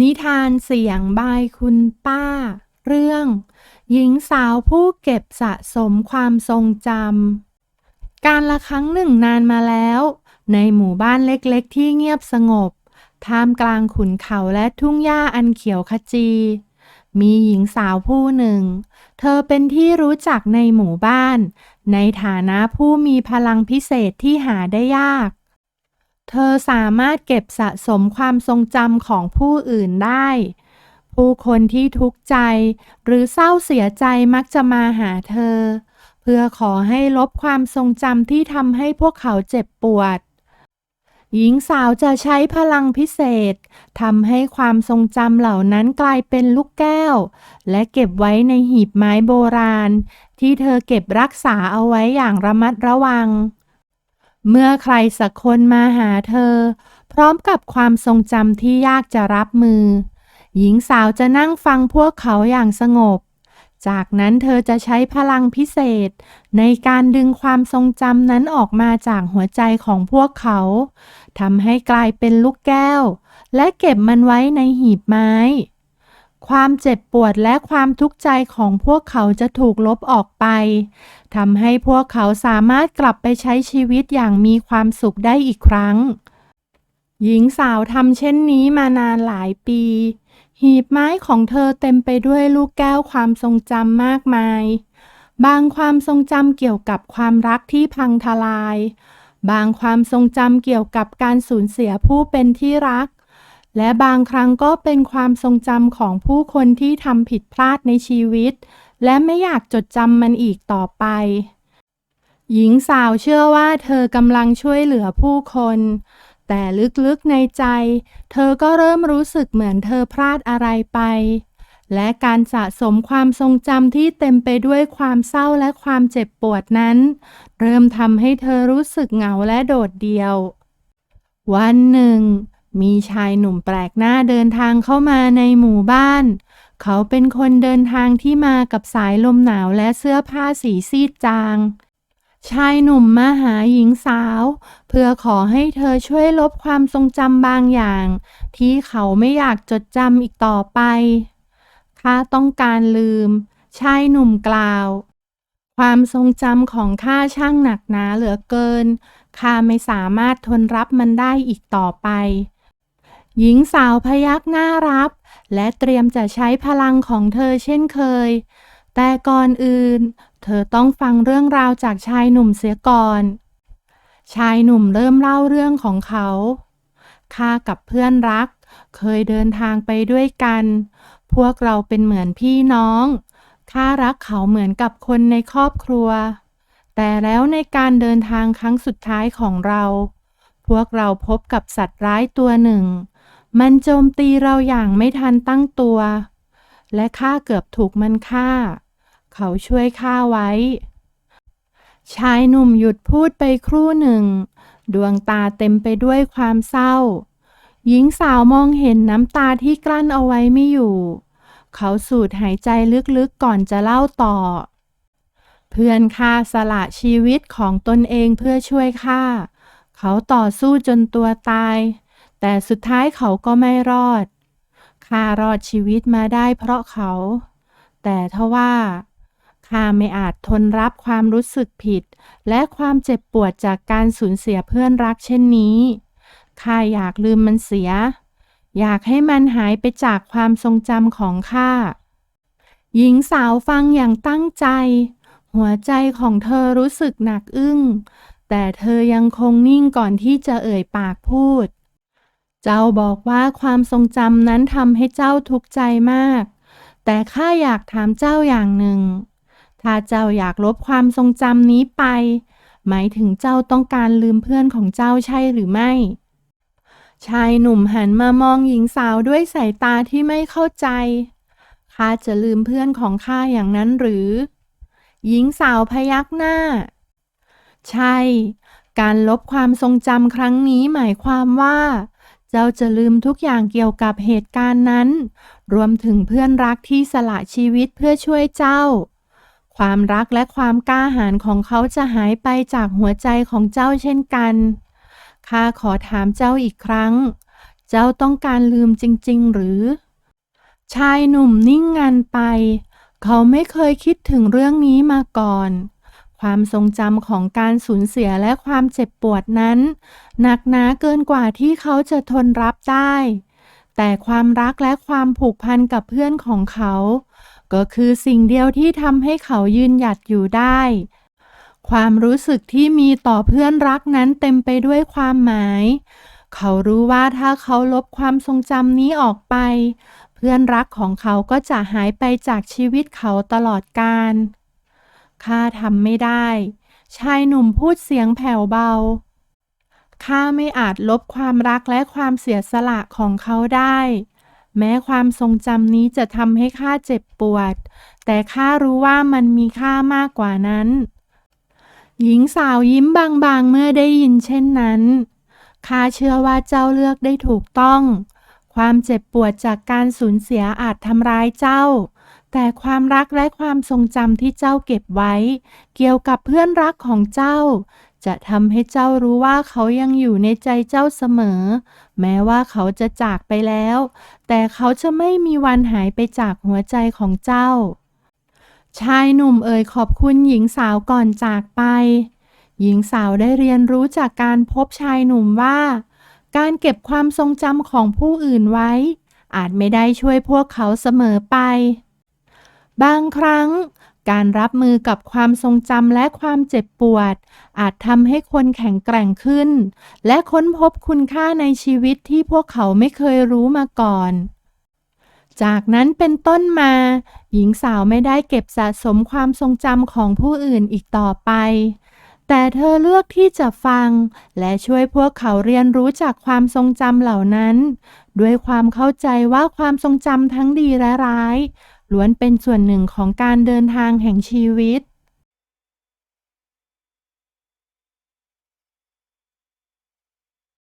นิทานเสียงบายคุณป้า เรื่อง หญิงสาวผู้เก็บสะสมความทรงจำ การละครั้งหนึ่งนานมาแล้ว ในหมู่บ้านเล็กๆ ที่เงียบสงบ ท่ามกลางขุนเขาและทุ่งหญ้าอันเขียวขจี มีหญิงสาวผู้หนึ่ง เธอเป็นที่รู้จักในหมู่บ้าน ในฐานะผู้มีพลังพิเศษที่หาได้ยาก เธอสามารถเก็บสะสมความทรงจำของผู้อื่นได้ ผู้คนที่ทุกข์ใจ หรือเศร้าเสียใจมักจะมาหาเธอ เพื่อขอให้ลบความทรงจำที่ทำให้พวกเขาเจ็บปวด หญิงสาวจะใช้พลังพิเศษทำให้ความทรงจำเหล่านั้นกลายเป็นลูกแก้ว และเก็บไว้ในหีบไม้โบราณ ที่เธอเก็บรักษาเอาไว้อย่างระมัดระวัง เมื่อใครสักคนมาหาเธอ พร้อมกับความทรงจำที่ยากจะรับมือ หญิงสาวจะนั่งฟังพวกเขาอย่างสงบ จากนั้นเธอจะใช้พลังพิเศษ ในการดึงความทรงจำนั้นออกมาจากหัวใจของพวกเขาทำให้กลายเป็นลูกแก้ว และเก็บมันไว้ในหีบไม้ ความเจ็บปวดและความทุกข์ใจของพวกเขาจะถูกลบออกไปทำให้พวกเขาสามารถกลับไปใช้ชีวิตอย่างมีความสุขได้อีกครั้ง หญิงสาวทำเช่นนี้มานานหลายปี หีบไม้ของเธอเต็มไปด้วยลูกแก้วความทรงจำมากมาย บางความทรงจำเกี่ยวกับความรักที่พังทลาย บางความทรงจำเกี่ยวกับการสูญเสียผู้เป็นที่รัก และบางครั้งก็เป็นความทรงจำของผู้คนที่ทำผิดพลาดในชีวิต และไม่อยากจดจำมันอีกต่อไป หญิงสาวเชื่อว่าเธอกำลังช่วยเหลือผู้คน แต่ลึกๆในใจ เธอก็เริ่มรู้สึกเหมือนเธอพลาดอะไรไป และการสะสมความทรงจำที่เต็มไปด้วยความเศร้าและความเจ็บปวดนั้น เริ่มทำให้เธอรู้สึกเหงาและโดดเดี่ยว วันหนึ่ง มีชายหนุ่มแปลกหน้าเดินทางเข้ามาในหมู่บ้าน เขาเป็นคนเดินทางที่มากับสายลมหนาวและเสื้อผ้าสีซีดจาง ชายหนุ่มมาหาหญิงสาว เพื่อขอให้เธอช่วยลบความทรงจำบางอย่าง ที่เขาไม่อยากจดจำอีกต่อไปข้าต้องการลืม ชายหนุ่มกล่าว ความทรงจำของข้าช่างหนักหนาเหลือเกินข้าไม่สามารถทนรับมันได้อีกต่อไป หญิงสาวพยักหน้ารับ และเตรียมจะใช้พลังของเธอเช่นเคย แต่ก่อนอื่น เธอต้องฟังเรื่องราวจากชายหนุ่มเสียก่อน ชายหนุ่มเริ่มเล่าเรื่องของเขาข้ากับเพื่อนรัก เคยเดินทางไปด้วยกัน พวกเราเป็นเหมือนพี่น้องข้ารักเขาเหมือนกับคนในครอบครัว แต่แล้วในการเดินทางครั้งสุดท้ายของเรา พวกเราพบกับสัตว์ร้ายตัวหนึ่ง มันโจมตีเราอย่างไม่ทันตั้งตัว และข้าเกือบถูกมันฆ่า เขาช่วยข้าไว้ ชายหนุ่มหยุดพูดไปครู่หนึ่ง ดวงตาเต็มไปด้วยความเศร้า หญิงสาวมองเห็นน้ำตาที่กลั้นเอาไว้ไม่อยู่ เขาสูดหายใจลึกๆก่อนจะเล่าต่อ เพื่อนข้าสละชีวิตของตนเองเพื่อช่วยข้า เขาต่อสู้จนตัวตาย แต่สุดท้ายเขาก็ไม่รอดข้ารอดชีวิตมาได้เพราะเขา แต่ทว่าข้าไม่อาจทนรับความรู้สึกผิด และความเจ็บปวดจากการสูญเสียเพื่อนรักเช่นนี้ข้าอยากลืมมันเสีย อยากให้มันหายไปจากความทรงจำของข้าหญิงสาวฟังอย่างตั้งใจ หัวใจของเธอรู้สึกหนักอึ้ง แต่เธอยังคงนิ่งก่อนที่จะเอ่ยปากพูด เจ้าบอกว่าความทรงจำนั้นทำให้เจ้าทุกข์ใจมาก แต่ข้าอยากถามเจ้าอย่างหนึ่ง ถ้าเจ้าอยากลบความทรงจำนี้ไป หมายถึงเจ้าต้องการลืมเพื่อนของเจ้าใช่หรือไม่ ชายหนุ่มหันมามองหญิงสาวด้วยสายตาที่ไม่เข้าใจ ข้าจะลืมเพื่อนของข้าอย่างนั้นหรือ หญิงสาวพยักหน้า ใช่ การลบความทรงจำครั้งนี้หมายความว่า เจ้าจะลืมทุกอย่างเกี่ยวกับเหตุการณ์นั้น รวมถึงเพื่อนรักที่สละชีวิตเพื่อช่วยเจ้า ความรักและความกล้าหาญของเขาจะหายไปจากหัวใจของเจ้าเช่นกันข้าขอถามเจ้าอีกครั้ง เจ้าต้องการลืมจริง ๆ หรือ ชายหนุ่มนิ่งงันไป เขาไม่เคยคิดถึงเรื่องนี้มาก่อน ความทรงจำของการสูญเสียและความเจ็บปวดนั้น หนักหนาเกินกว่าที่เขาจะทนรับได้ แต่ความรักและความผูกพันกับเพื่อนของเขา ก็คือสิ่งเดียวที่ทำให้เขายืนหยัดอยู่ได้ ความรู้สึกที่มีต่อเพื่อนรักนั้นเต็มไปด้วยความหมาย เขารู้ว่าถ้าเขาลบความทรงจำนี้ออกไป เพื่อนรักของเขาก็จะหายไปจากชีวิตเขาตลอดกาล ข้าทำไม่ได้ ชายหนุ่มพูดเสียงแผ่วเบา ข้าไม่อาจลบความรักและความเสียสละของเขาได้ แม้ความทรงจำนี้จะทำให้ข้าเจ็บปวด แต่ข้ารู้ว่ามันมีค่ามากกว่านั้น หญิงสาวยิ้มบางๆเมื่อได้ยินเช่นนั้น ข้าเชื่อว่าเจ้าเลือกได้ถูกต้อง ความเจ็บปวดจากการสูญเสียอาจทำร้ายเจ้า แต่ความรักและความทรงจำที่เจ้าเก็บไว้ เกี่ยวกับเพื่อนรักของเจ้า จะทำให้เจ้ารู้ว่าเขายังอยู่ในใจเจ้าเสมอ แม้ว่าเขาจะจากไปแล้ว แต่เขาจะไม่มีวันหายไปจากหัวใจของเจ้า ชายหนุ่มเอ่ยขอบคุณหญิงสาวก่อนจากไป หญิงสาวได้เรียนรู้จากการพบชายหนุ่มว่า การเก็บความทรงจำของผู้อื่นไว้ อาจไม่ได้ช่วยพวกเขาเสมอไป บางครั้ง การรับมือกับความทรงจำและความเจ็บปวด อาจทำให้คนแข็งแกร่งขึ้น และค้นพบคุณค่าในชีวิตที่พวกเขาไม่เคยรู้มาก่อนจากนั้นเป็นต้นมา หญิงสาวไม่ได้เก็บสะสมความทรงจำของผู้อื่นอีกต่อไป แต่เธอเลือกที่จะฟัง และช่วยพวกเขาเรียนรู้จากความทรงจำเหล่านั้น ด้วยความเข้าใจว่าความทรงจำทั้งดีและร้าย ล้วนเป็นส่วนหนึ่งของการเดินทางแห่งชีวิต